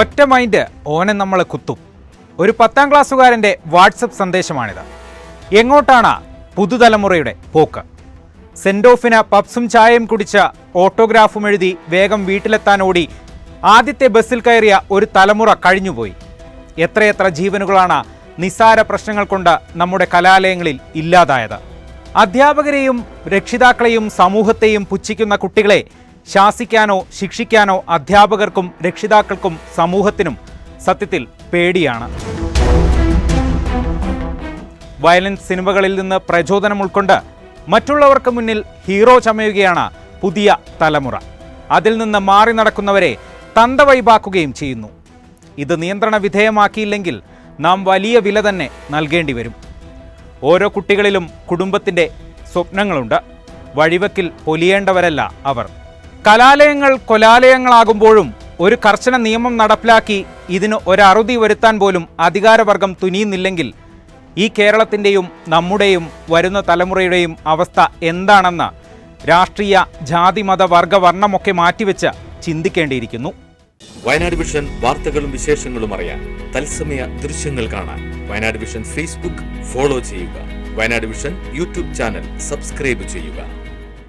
ഒറ്റ മൈൻഡ് ഓനെ നമ്മളെ കുത്തും. ഒരു പത്താം ക്ലാസ്സുകാരന്റെ വാട്സപ്പ് സന്ദേശമാണിത്. എങ്ങോട്ടാണ് പുതുതലമുറയുടെ പോക്ക്? സെന്റ് ഓഫിന് പപ്സും ചായയും കുടിച്ച ഓട്ടോഗ്രാഫും എഴുതി വേഗം വീട്ടിലെത്താൻ ഓടി ആദ്യത്തെ ബസ്സിൽ കയറിയ ഒരു തലമുറ കഴിഞ്ഞുപോയി. എത്രയെത്ര ജീവനുകളാണ് നിസ്സാര പ്രശ്നങ്ങൾ കൊണ്ട് നമ്മുടെ കലാലയങ്ങളിൽ ഇല്ലാതായത്. അധ്യാപകരെയും രക്ഷിതാക്കളെയും സമൂഹത്തെയും പുച്ഛിക്കുന്ന കുട്ടികളെ ശാസിക്കാനോ ശിക്ഷിക്കാനോ അധ്യാപകർക്കും രക്ഷിതാക്കൾക്കും സമൂഹത്തിനും സത്യത്തിൽ പേടിയാണ്. വയലൻസ് സിനിമകളിൽ നിന്ന് പ്രചോദനം ഉൾക്കൊണ്ട് മറ്റുള്ളവർക്ക് മുന്നിൽ ഹീറോ ചമയുകയാണ് പുതിയ തലമുറ. അതിൽ നിന്ന് മാറി നടക്കുന്നവരെ തന്തവൈബാക്കുകയും ചെയ്യുന്നു. ഇത് നിയന്ത്രണ വിധേയമാക്കിയില്ലെങ്കിൽ നാം വലിയ വില തന്നെ നൽകേണ്ടി വരും. ഓരോ കുട്ടികളിലും കുടുംബത്തിന്റെ സ്വപ്നങ്ങളുണ്ട്. വഴിവക്കിൽ പൊലിയേണ്ടവരല്ല അവർ. കലാലയങ്ങൾ കൊലാലയങ്ങളാകുമ്പോഴും ഒരു കർശന നിയമം നടപ്പിലാക്കി ഇതിന് ഒരറുതി വരുത്താൻ പോലും അധികാരവർഗം തുനിയുന്നില്ലെങ്കിൽ ഈ കേരളത്തിന്റെയും നമ്മുടെയും വരുന്ന തലമുറയുടെയും അവസ്ഥ എന്താണെന്ന് രാഷ്ട്രീയ ജാതി മത വർഗ വർണമൊക്കെ മാറ്റിവെച്ച് ചിന്തിക്കേണ്ടിയിരിക്കുന്നു. വയനാട് വിഷൻ വാർത്തകളും വിശേഷങ്ങളും അറിയാൻ തത്സമയ ദൃശ്യങ്ങൾ കാണാൻ വയനാട് വിഷൻ ഫേസ്ബുക്ക് ഫോളോ ചെയ്യുക. Wayanad vision YouTube channel subscribe ചെയ്യുക.